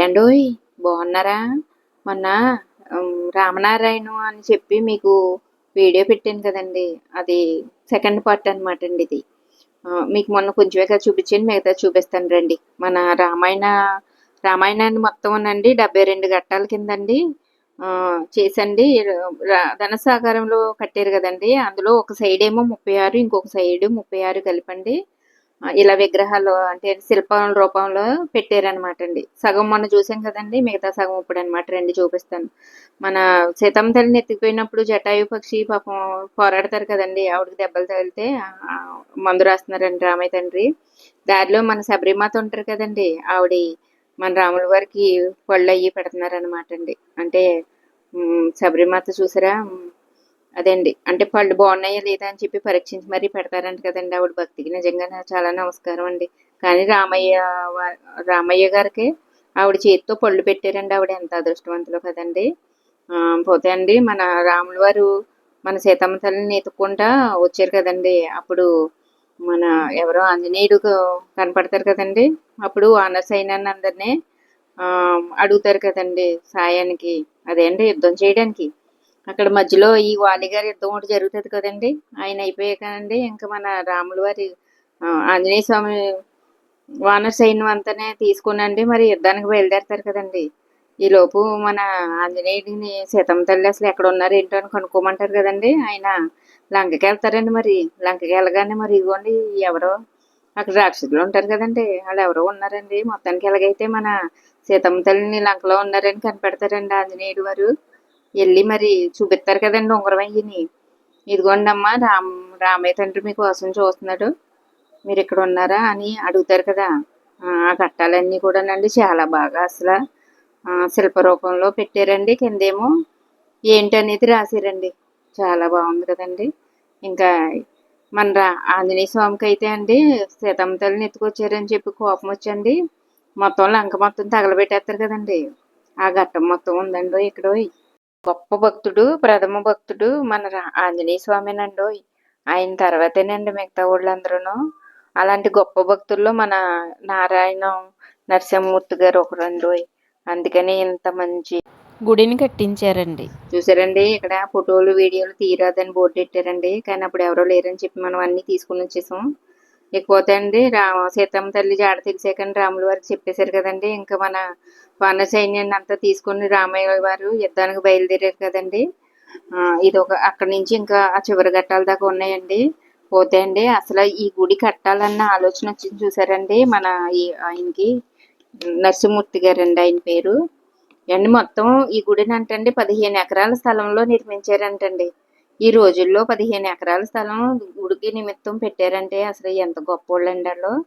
ఏండోయ్ బాగున్నారా? మొన్న రామనారాయణు రామనారాయణ అని చెప్పి మీకు వీడియో పెట్టాను కదండి. అది సెకండ్ పార్ట్ అనమాట అండి ఇది. మీకు మొన్న కొంచెమే కదా చూపించాను మిగతా చూపిస్తాను రండి. మన రామాయణ రామాయణాన్ని మొత్తం అండి డెబ్బై రెండు ఘట్టాల కిందండి. చేసండి. ధనసాగారంలో కట్టారు కదండి. అందులో ఒక సైడ్ ఏమో ముప్పై ఆరు ఇంకొక సైడ్ ముప్పై ఆరు కలిపండి. ఇలా విగ్రహాలు అంటే శిల్పం రూపంలో పెట్టారనమాట అండి. సగం మొన్న చూసాం కదండి మిగతా సగం ఇప్పుడు అనమాట రండి చూపిస్తాను. మన సీతమ్మ తల్లిని ఎత్తిపోయినప్పుడు జటాయు పక్షి పాపం పోరాడతారు కదండి ఆవిడకి దెబ్బలు తగిలితే మందు రాస్తున్నారండి రామయ్య తండ్రి. దారిలో మన శబరిమాత ఉంటారు కదండి ఆవిడ మన రాముల వారికి పళ్ళు అయ్యి పెడుతున్నారనమాట అండి. అంటే శబరిమాత చూసారా? అదండి. అదే అండి అంటే పళ్ళు బాగున్నాయా లేదా అని చెప్పి పరీక్షించి మరీ పెడతారంట కదండి ఆవిడ భక్తికి. నిజంగా చాలా నమస్కారం అండి. కానీ రామయ్య రామయ్య గారికి ఆవిడ చేతితో పళ్ళు పెట్టారండి ఆవిడ ఎంత అదృష్టవంతులు కదండి. పోతే అండి మన రాముల వారు మన సీతమ్మ తల్లిని ఎత్తుక్కుంటా వచ్చారు కదండి. అప్పుడు మన ఎవరో ఆంజనేయుడు కనపడతారు కదండి. అప్పుడు ఆనర్స్ అయిన అందరినీ అడుగుతారు కదండి సాయానికి. అదే అండి యుద్ధం చేయడానికి. అక్కడ మధ్యలో ఈ వాలిగారి యుద్ధం ఒకటి జరుగుతుంది కదండి. ఆయన అయిపోయాకనండి ఇంకా మన రాముల వారి ఆంజనేయ స్వామి వానర సైన్యం అంతానే తీసుకునండి. మరి యుద్ధానికి బయలుదేరతారు కదండి. ఈ లోపు మన ఆంజనేయుడిని సీతమ్మ తల్లి అసలు ఎక్కడ ఉన్నారు ఏంటో అని కనుక్కోమంటారు కదండి. ఆయన లంకకి వెళ్తారండి మరి. లంకకి వెళ్ళగానే మరి ఇదిగోండి ఎవరో అక్కడ రాక్షసులు ఉంటారు కదండి. వాళ్ళు ఎవరో ఉన్నారండి. మొత్తానికి ఎలాగైతే మన సీతమ్మ తల్లిని లంకలో ఉన్నారని కనిపెడతారండి ఆంజనేయుడు వారు. వెళ్ళి మరి చూపిస్తారు కదండి ఉంగరం అయ్యిని. ఇదిగోండి అమ్మా రామ్ రామయ్య తండ్రి మీకోసం చూస్తున్నాడు. మీరు ఇక్కడ ఉన్నారా అని అడుగుతారు కదా. ఆ కట్టాలన్నీ కూడానండి చాలా బాగా అసలు శిల్ప రూపంలో పెట్టారండి కిందేమో. ఏంటనేది రాశారండి. చాలా బాగుంది కదండి. ఇంకా మన రా ఆంజనేయ స్వామికి అయితే అండి సీతమ్మ తల్లిని ఎత్తుకొచ్చారని చెప్పి కోపం వచ్చండి. మొత్తం లంక మొత్తం తగలబెట్టేస్తారు కదండి. ఆ ఘట్టం మొత్తం ఉందండి ఇక్కడ గొప్ప భక్తుడు ప్రథమ భక్తుడు మన రా- ఆంజనేయ స్వామినండోయ్ ఆయన తర్వాతేనండి మిగతా వాళ్ళందరూను. అలాంటి గొప్ప భక్తుల్లో మన నారాయణం నరసింహమూర్తి గారు ఒకరండోయ్ అందుకని ఇంత మంచి గుడిని కట్టించారండి. చూసారండి ఇక్కడ ఫోటోలు వీడియోలు తీయరాదని బోర్డు పెట్టారండి. కానీ అప్పుడు ఎవరో లేరని చెప్పి మనం అన్ని తీసుకుని వచ్చేసాం. ఇకపోతే అండి రామ సీతమ్మ తల్లి జాడ తెలిసాకని రాముల వారికి చెప్పేశారు కదండి. ఇంకా మన వన సైన్యాన్ని అంతా తీసుకుని రామయ్య వారు యుద్ధానికి బయలుదేరారు కదండి. ఇది ఒక అక్కడి నుంచి ఇంకా ఆ చివరి ఘట్టాల దాకా ఉన్నాయండి. పోతే అండి అసలు ఈ గుడి కట్టాలన్న ఆలోచన వచ్చింది చూసారండి. మన ఈ ఆయనకి నరసింహమూర్తి గారండి ఆయన పేరు. అండి మొత్తం ఈ గుడిని అంటండి పదిహేను ఎకరాల స్థలంలో నిర్మించారంటండి. ఈ రోజుల్లో పదిహేను ఎకరాల స్థలం గుడికి నిమిత్తం పెట్టారంటే అసలు ఎంత గొప్పోళ్ళండి వాళ్ళు.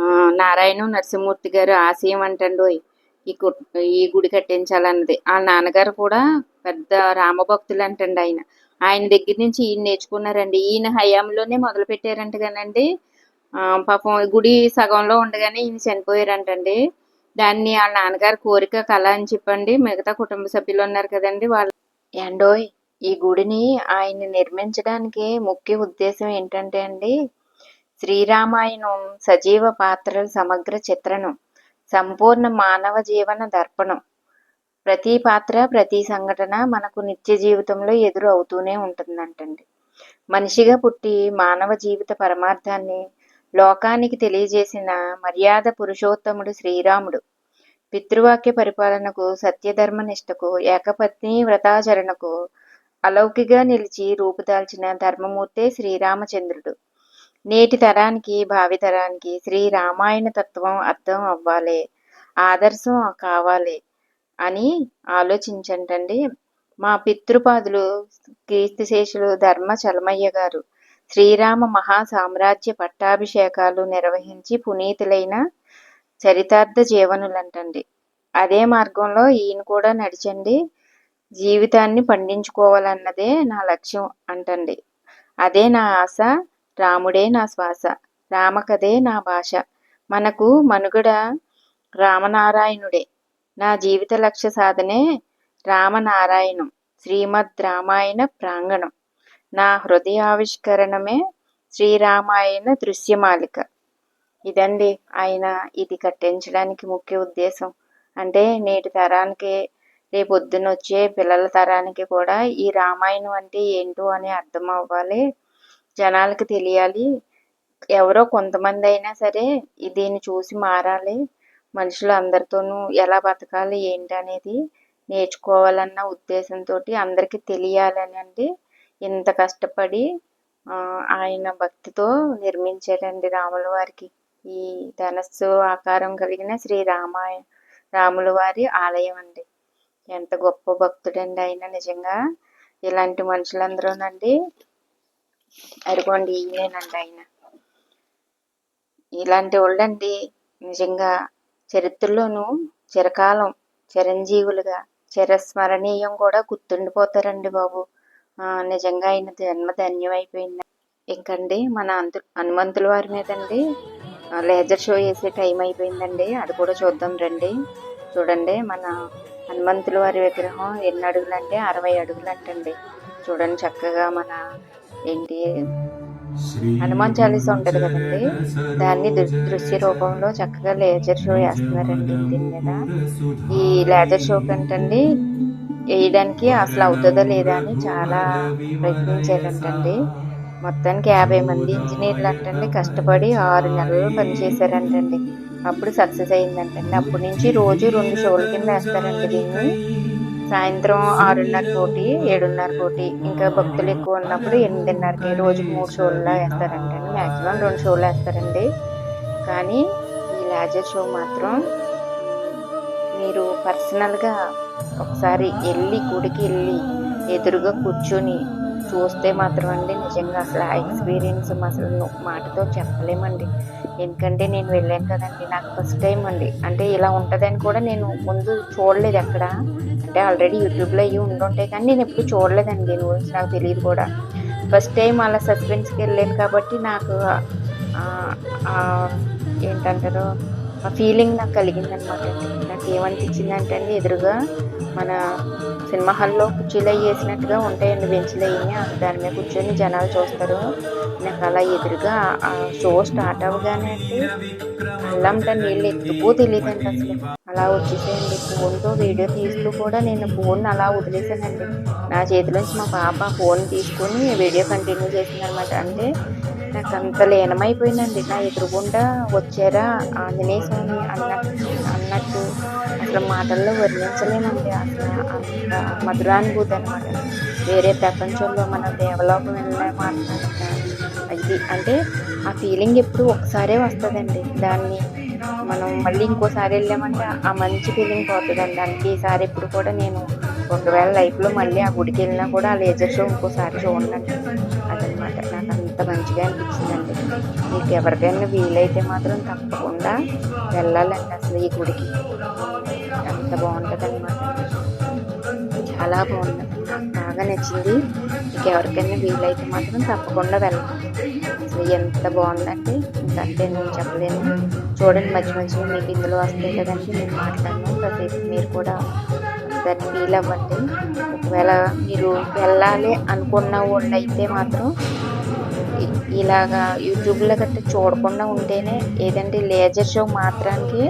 ఆ, నారాయణ నరసింహమూర్తి గారు ఆశయం అంటండి ఈ ఈ గుడి కట్టించాలన్నది. ఆ నాన్నగారు కూడా పెద్ద రామభక్తులు అంటండి ఆయన. ఆయన దగ్గర నుంచి ఈయన నేర్చుకున్నారండి. ఈయన హయాంలోనే మొదలు పెట్టారంట కానండి. పాపం గుడి సగంలో ఉండగానే ఈయన చనిపోయారంటండి. దాన్ని వాళ్ళ నాన్నగారి కోరిక కళ అని చెప్పండి. మిగతా కుటుంబ సభ్యులు ఉన్నారు కదండి వాళ్ళు. ఏండోయ్ ఈ గుడిని ఆయన నిర్మించడానికి ముఖ్య ఉద్దేశం ఏంటంటే అండి శ్రీరామాయణం సజీవ పాత్రల సమగ్ర చిత్రణం సంపూర్ణ మానవ జీవన దర్పణం. ప్రతి పాత్ర ప్రతి సంఘటన మనకు నిత్య జీవితంలో ఎదురు అవుతూనే ఉంటుందంటండి. మనిషిగా పుట్టి మానవ జీవిత పరమార్థాన్ని లోకానికి తెలియజేసిన మర్యాద పురుషోత్తముడు శ్రీరాముడు. పితృవాక్య పరిపాలనకు సత్యధర్మనిష్టకు ఏకపత్ని వ్రతాచరణకు అలౌకిగా నిలిచి రూపుదాల్చిన ధర్మమూర్తే శ్రీరామచంద్రుడు. నేటి తరానికి భావితరానికి శ్రీరామాయణ శ్రీ రామాయణ తత్వం అర్థం అవ్వాలి ఆదర్శం కావాలి అని ఆలోచించండి మా పితృపాదులు కీర్తిశేషులు ధర్మ చలమయ్య గారు శ్రీరామ మహా సామ్రాజ్య పట్టాభిషేకాలు నిర్వహించి పునీతులైన చరితార్థ జీవనులంటండి. అదే మార్గంలో ఈయన కూడా నడిచండి. జీవితాన్ని పండించుకోవాలన్నదే నా లక్ష్యం అంటండి అదే నా ఆశ రాముడే నా శ్వాస రామకథే నా భాష. మనకు మనుగడ రామనారాయణుడే. నా జీవిత లక్ష్య సాధనే రామనారాయణం శ్రీమద్ రామాయణ ప్రాంగణం. నా హృదయావిష్కరణమే శ్రీరామాయణ దృశ్యమాలిక. ఇదండి ఆయన ఇది కట్టించడానికి ముఖ్య ఉద్దేశం. అంటే నేటి తరానికి రేపు వచ్చే పిల్లల తరానికి కూడా ఈ రామాయణం అంటే ఏంటో అని అర్థం అవ్వాలి జనాలకి తెలియాలి. ఎవరో కొంతమంది అయినా సరే దీన్ని చూసి మారాలి. మనుషులు అందరితోనూ ఎలా బతకాలి ఏంటి అనేది నేర్చుకోవాలన్న ఉద్దేశంతో అందరికీ తెలియాలని అంటే ఇంత కష్టపడి ఆయన భక్తితో నిర్మించారండి రాముల వారికి. ఈ ధనస్సు ఆకారం కలిగిన శ్రీ రామాయ రాముల వారి ఆలయం అండి. ఎంత గొప్ప భక్తుడండి ఆయన నిజంగా. ఇలాంటి మనుషులందరూనండి అదిగోండి ఈయనండి ఆయన. ఇలాంటి వాళ్ళండి నిజంగా చరిత్రలోనూ చిరకాలం చిరంజీవులుగా చిరస్మరణీయం కూడా గుర్తుండిపోతారండి బాబు. నిజంగా ఆయన జన్మ ధన్యమైపోయింది. ఇంకండి మన అంతు హనుమంతుల వారి మీదండి లేజర్ షో వేసే టైం అయిపోయిందండి. అది కూడా చూద్దాం రండి. చూడండి మన హనుమంతుల వారి విగ్రహం ఎన్ని అడుగులు అంటే అరవై అడుగులు అంటండి చూడండి చక్కగా మన ఏంటి? హనుమాన్ చాలీసా ఉంటుంది కదండి. దాన్ని దృశ్య రూపంలో చక్కగా లేజర్ షో వేస్తున్నారండి దీని మీద. ఈ లేజర్ షో కంటండి వేయడానికి అసలు అవుతుందో లేదా అని చాలా ప్రయత్నించారంటండి మొత్తానికి యాభై మంది ఇంజనీర్లు అంటండి కష్టపడి ఆరు నెలలు పనిచేశారంటండి అప్పుడు సక్సెస్ అయిందంటండి. అప్పటి నుంచి రోజు రెండు షోల కింద వేస్తారండి దీన్ని. సాయంత్రం ఆరున్నర కోటి ఏడున్నర కోటి ఇంకా భక్తులు ఎక్కువ ఉన్నప్పుడు ఎనిమిదిన్నరకి రోజు మూడు షోల్లో వేస్తారంటండి. మ్యాక్సిమం రెండు షోలు వేస్తారండి. కానీ ఈ లేజర్ షో మాత్రం మీరు పర్సనల్గా ఒకసారి వెళ్ళి గుడికి వెళ్ళి ఎదురుగా కూర్చొని చూస్తే మాత్రం అండి నిజంగా అసలు ఆ ఎక్స్పీరియన్స్ అసలు మాటతో చెప్పలేమండి. ఎందుకంటే నేను వెళ్ళాను కదండి నాకు ఫస్ట్ టైం అండి. అంటే ఇలా ఉంటుందని కూడా నేను ముందు చూడలేదు ఎక్కడ. అంటే ఆల్రెడీ యూట్యూబ్లో అయ్యి ఉండుంటాయి కానీ నేను ఎప్పుడు చూడలేదండి దీని గురించి నాకు తెలియదు కూడా. ఫస్ట్ టైం అలా సస్పెన్స్కి వెళ్ళాను కాబట్టి నాకు ఏంటంటారు? ఫీలింగ్ నాకు కలిగింది అనమాట నాకు ఏమనిపించింది అంటే అండి ఎదురుగా మన సినిమా హాల్లో కుర్చీలు అవి వేసినట్టుగా ఉంటాయండి బెంచ్లు అవి దాని మీద కూర్చొని జనాలు చూస్తారు. నాకు అలా ఎదురుగా ఆ షో స్టార్ట్ అవ్వగానే అండి. అల్లంట నీళ్ళు తెలియదు తెలియదండి అసలు. అలా వచ్చేసేయండి. ఫోన్తో వీడియో తీస్తూ కూడా నేను ఫోన్ అలా వదిలేసానండి. నా చేతిలోంచి మా పాప ఫోన్ తీసుకొని వీడియో కంటిన్యూ చేసిందనమాట అంటే నాకు అంత లీనమైపోయిందండి. నా ఎదురుగుండా వచ్చారా ఆంజనేయ స్వామి అన్నట్టు అన్నట్టు అసలు మాటల్లో వర్ణించలేనండి. అసలు అంత మధురానుభూతి అనమాట వేరే ప్రపంచంలో మన దేవలోకం వెళ్ళే మాట్లాడక అది అంటే ఆ ఫీలింగ్ ఎప్పుడు ఒకసారే వస్తుందండి. దాన్ని మనం మళ్ళీ ఇంకోసారి వెళ్ళామంటే ఆ మంచి ఫీలింగ్ పోతుందండి. దానికి ఈసారి ఎప్పుడు కూడా నేను ఒకవేళ లైఫ్లో మళ్ళీ ఆ గుడికి వెళ్ళినా కూడా ఆ లేజర్ షో ఇంకోసారి చూడండి అది ఎంత అంత మంచిగా అనిపించిందండి. మీకు ఎవరికైనా వీలైతే మాత్రం తప్పకుండా వెళ్ళాలండి అసలు ఈ గుడికి. అంత బాగుంటుందన్నమాట. చాలా బాగుంది. నాకు బాగా నచ్చింది. మీకు ఎవరికైనా వీలైతే మాత్రం తప్పకుండా వెళ్ళండి. అసలు ఎంత బాగుందంటే ఇంకంటే నేను చెప్పలేను. చూడండి మధ్య మధ్యలో మీకు ఇందులో వస్తాయి కదండి నేను మాట్లాడను. కాసేపు మీరు కూడా దాన్ని ఫీల్ అవ్వండి ఒకవేళ మీరు వెళ్ళాలి అనుకున్న వాళ్ళు అయితే మాత్రం ఇలాగా యూట్యూబ్లో గట్రా చూడకుండా ఉంటేనే ఏదంటే లేజర్ షో మాత్రానికి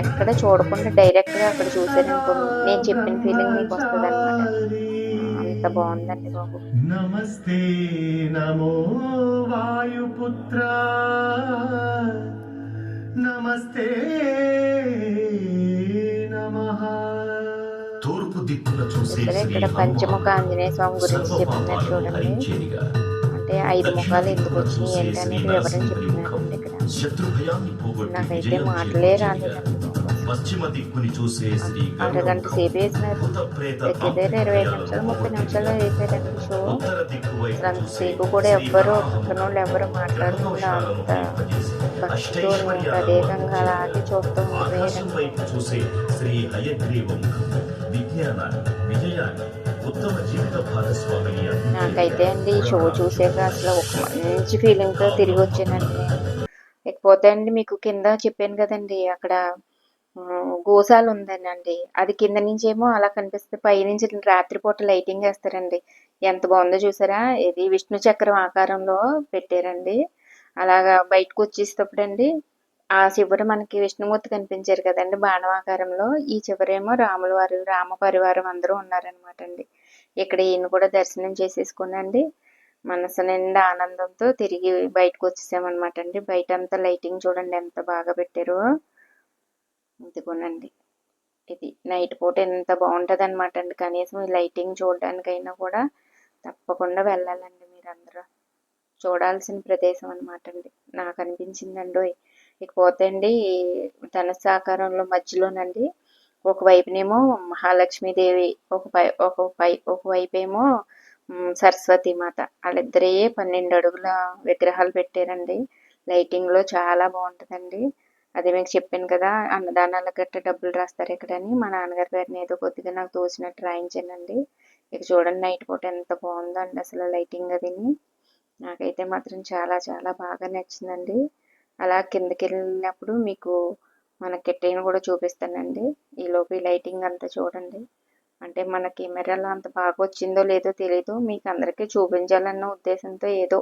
ఎక్కడ చూడకుండా డైరెక్ట్గా అక్కడ చూసారనుకో నేను చెప్పిన ఫీలింగ్ మీకు వస్తుంది అనమాట అంత బాగుందండి బాబు. నమస్తే నమో వాయుపుత్ర. నమస్తే నమః. తూర్పు దిక్కున చూసే ఇక్కడ పంచముఖ ఆంజనేయ స్వామి గురించి చెప్తున్నారు చూడండి. అంటే ఐదు ముఖాలు ఎందుకు వచ్చినాయి ఏంటి అనేది వివరం చెప్తున్నారండి ఇక్కడ నాకైతే మాటలే. రాలేదండి అరగంట సేపు వేసినారు. దగ్గర ఇరవై నిమిషాలు ముప్పై నిమిషాలు వేసారండి షో. అంతసేపు కూడా ఎవ్వరు పక్కన వాళ్ళు ఎవరు మాట్లాడకుండా అంత భక్తితో తదేకంగా అలాగే చూస్తూ విజయాన్ని నాకైతే అండి ఈ షో చూసాక అసలు ఒక మంచి ఫీలింగ్తో తిరిగి వచ్చానండి. లేకపోతే అండి మీకు కింద చెప్పాను కదండి అక్కడ ఉందని అండి అది కింద నుంచి ఏమో అలా కనిపిస్తుంది. పైనుంచి రాత్రిపూట లైటింగ్ వేస్తారండి ఎంత బాగుందో చూసారా? ఇది విష్ణు చక్రం ఆకారంలో పెట్టారండి. అలాగా బయటకు వచ్చేటప్పుడు అండి ఆ చివరి మనకి విష్ణుమూర్తి కనిపించారు కదండి బాణవాకారంలో. ఈ చివరేమో రాముల వారు రామ పరివారం అందరూ ఉన్నారనమాట అండి. ఇక్కడ ఈయన కూడా దర్శనం చేసేసుకునండి మనసు నిండా ఆనందంతో తిరిగి బయటకు వచ్చేసామన్నమాట అండి. బయట అంతా లైటింగ్ చూడండి ఎంత బాగా పెట్టారో. ఇదిగోనండి. ఇది నైట్ పూట ఎంత బాగుంటుంది అనమాట అండి. కనీసం ఈ లైటింగ్ చూడడానికైనా కూడా తప్పకుండా వెళ్ళాలండి మీరందరూ. చూడాల్సిన ప్రదేశం అనమాట అండి. నాకు అనిపించిందండి ఇకపోతే అండి ధనుసు ఆకారంలో మధ్యలోనండి. ఒకవైపునేమో మహాలక్ష్మీదేవి ఒక పై ఒక పై ఒకవైపు ఏమో సరస్వతి మాత. వాళ్ళిద్దరే పన్నెండు అడుగుల విగ్రహాలు పెట్టారండి. లైటింగ్లో చాలా బాగుంటుందండి. అది మీకు చెప్పాను కదా అన్నదానాల గట్ట డబ్బులు రాస్తారు ఇక్కడని. మా నాన్నగారి పేరుని ఏదో కొద్దిగా నాకు తోచినట్టు రాయించానండి ఇక చూడండి నైట్ పూట ఎంత బాగుందండి అసలు లైటింగ్ అదిని. నాకైతే మాత్రం చాలా చాలా బాగా నచ్చిందండి. అలా కిందకి వెళ్ళినప్పుడు మీకు మన కెట్టైన కూడా చూపిస్తానండి. ఈలోపు లైటింగ్ అంతా చూడండి. అంటే మన కెమెరాలో అంత బాగా వచ్చిందో లేదో తెలియదు మీకు అందరికీ చూపించాలన్న ఉద్దేశంతో ఏదో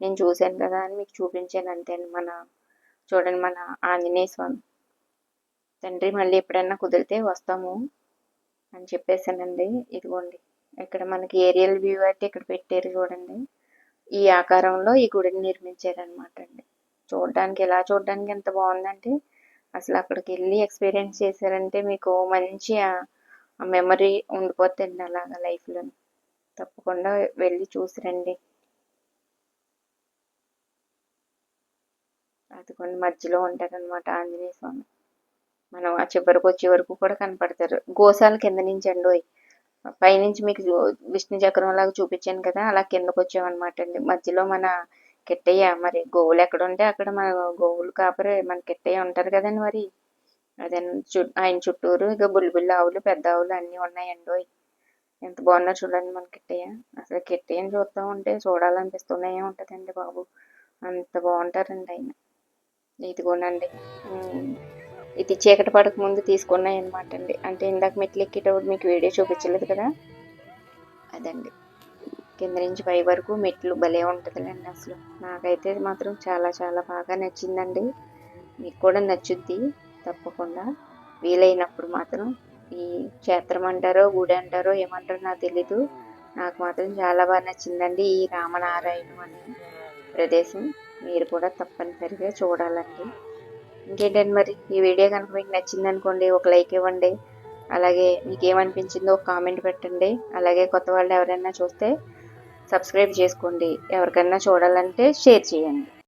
నేను చూశాను కదా అని మీకు చూపించాను అంతే మన చూడండి మన ఆంజనేయ స్వామి. తండ్రి మళ్ళీ ఎప్పుడన్నా కుదిరితే వస్తాము అని చెప్పేసానండి ఇదిగోండి ఇక్కడ మనకి ఏరియల్ వ్యూ అయితే ఇక్కడ పెట్టారు చూడండి. ఈ ఆకారంలో ఈ గుడిని నిర్మించారనమాట అండి. చూడడానికి ఎలా చూడడానికి ఎంత బాగుందంటే అసలు అక్కడికి వెళ్ళి ఎక్స్పీరియన్స్ చేశారంటే మీకు మంచి మెమరీ ఉండిపోతుంది అలాగా లైఫ్లో. తప్పకుండా వెళ్ళి చూసిరండి. అది అదిగోండి మధ్యలో ఉంటారనమాట ఆంజనేయ స్వామి. మనం ఆ చివరికి వచ్చే వరకు కూడా కనపడతారు. గోశాల కింద నుంచి అండి పైనుంచి మీకు విష్ణు చక్రం లాగా చూపించాను కదా అలా కిందకు వచ్చామన్నమాట అండి. మధ్యలో మన కిట్టయ్య మరి గోవులు ఎక్కడ ఉంటే అక్కడ మన గోవులు కాపరి మన కిట్టయ్య ఉంటారు కదండి మరి. అదే చు ఆయన చుట్టూరు ఇక బుల్లిబుల్లి ఆవులు పెద్ద ఆవులు అన్నీ ఉన్నాయండి. ఎంత బాగున్నా చూడండి మన కిట్టయ్య అసలు కిట్టయ్యని చూస్తూ ఉంటే చూడాలనిపిస్తూనే ఉంటుందండి బాబు. అంత బాగుంటారండి ఆయన. ఇదిగోనండి ఇది చీకటి పడక ముందు తీసుకున్నాయి అనమాట అండి. అంటే ఇందాక మెట్లు ఎక్కేటప్పుడు మీకు వీడియో చూపించలేదు కదా? అదండి. కింద నుంచి పై వరకు మెట్లు భలే ఉంటుందిలేండి అసలు. నాకైతే మాత్రం చాలా చాలా బాగా నచ్చిందండి. మీకు కూడా నచ్చుద్ది తప్పకుండా. వీలైనప్పుడు మాత్రం ఈ క్షేత్రం అంటారో గుడి అంటారో ఏమంటారో నాకు తెలీదు. నాకు మాత్రం చాలా బాగా నచ్చిందండి ఈ రామనారాయణం అనే ప్రదేశం. మీరు కూడా తప్పనిసరిగా చూడాలండి. ఇంకేంటండి మరి? ఈ వీడియో కనుక మీకు నచ్చింది అనుకోండి ఒక లైక్ ఇవ్వండి. అలాగే మీకు ఏమనిపించిందో ఒక కామెంట్ పెట్టండి. అలాగే కొత్త వాళ్ళు ఎవరైనా చూస్తే సబ్స్క్రైబ్ చేసుకోండి. ఎవరికైనా చూడాలంటే షేర్ చేయండి.